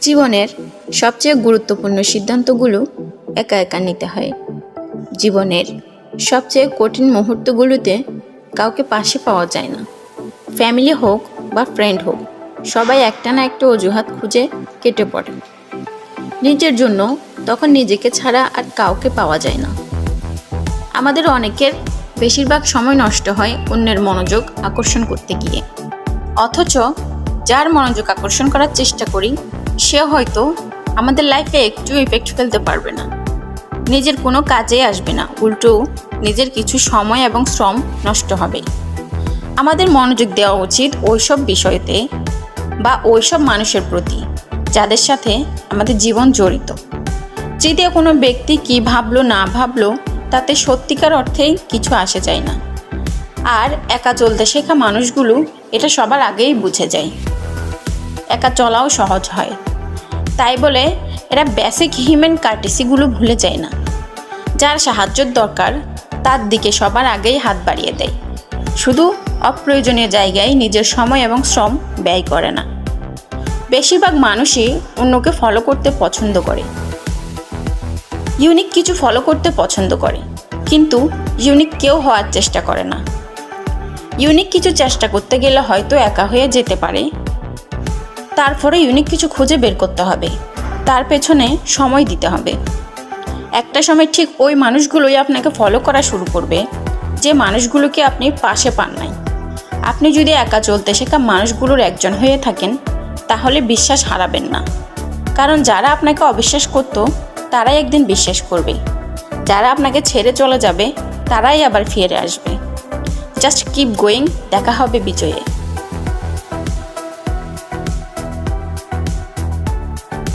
জীবনের সবচেয়ে গুরুত্বপূর্ণ সিদ্ধান্তগুলো একা একা নিতে হয়। জীবনের সবচেয়ে কঠিন মুহূর্তগুলোতে কাউকে পাশে পাওয়া যায় না। ফ্যামিলি হোক বা ফ্রেন্ড হোক, সবাই একটা না একটা অজুহাত খুঁজে কেটে পড়ে। নিজের জন্য তখন নিজেকে ছাড়া আর কাউকে পাওয়া যায় না। আমাদের অনেকের বেশিরভাগ সময় নষ্ট হয় অন্যের মনোযোগ আকর্ষণ করতে গিয়ে। অথচ যার মনোযোগ আকর্ষণ করার চেষ্টা করি সে হয়তো আমাদের লাইফে একটু ইফেক্ট ফেলতে পারবে না। নিজের কোনো কাজে আসবে না। উল্টো নিজের কিছু সময় এবং শ্রম নষ্ট হবে। আমাদের মনোযোগ দেওয়া উচিত ওইসব বিষয়তে বা ওইসব মানুষের প্রতি, যাদের সাথে আমাদের জীবন জড়িত। তৃতীয় কোনো ব্যক্তি কি ভাবলো, না ভাবলো, তাতে সত্যিকার অর্থেই কিছু আসে যায় না। আর একা চলতে শেখা মানুষগুলো এটা সবার আগেই বুঝে যায়। একা চলাও সহজ হয়। তাই বলে এরা বেসিক হিউম্যান কার্টিসিগুলো ভুলে যায় না। যার সাহায্যের দরকার, তার দিকে সবার আগেই হাত বাড়িয়ে দেয়। শুধু অপ্রয়োজনীয় জায়গায় নিজের সময় এবং শ্রম ব্যয় করে না। বেশিরভাগ মানুষই অন্যকে ফলো করতে পছন্দ করে। ইউনিক কিছু ফলো করতে পছন্দ করে, কিন্তু ইউনিক কেউ হওয়ার চেষ্টা করে না। ইউনিক কিছু চেষ্টা করতে গেলে হয়তো একা হয়ে যেতে পারে তারপরে ইউনিক কিছু খুঁজে বের করতে হবে। তার পেছনে সময় দিতে হবে। একটা সময় ঠিক ওই মানুষগুলোই আপনাকে ফলো করা শুরু করবে, যে মানুষগুলোকে আপনি পাশে পান নাই। আপনি যদি একা চলতে শেখা মানুষগুলোর একজন হয়ে থাকেন, তাহলে বিশ্বাস হারাবেন না। কারণ যারা আপনাকে অবিশ্বাস করতো, তারাই একদিন বিশ্বাস করবে। যারা আপনাকে ছেড়ে চলে যাবে, তারাই আবার ফিরে আসবে। জাস্ট কিপ গোয়িং দেখা হবে বিজয়ে।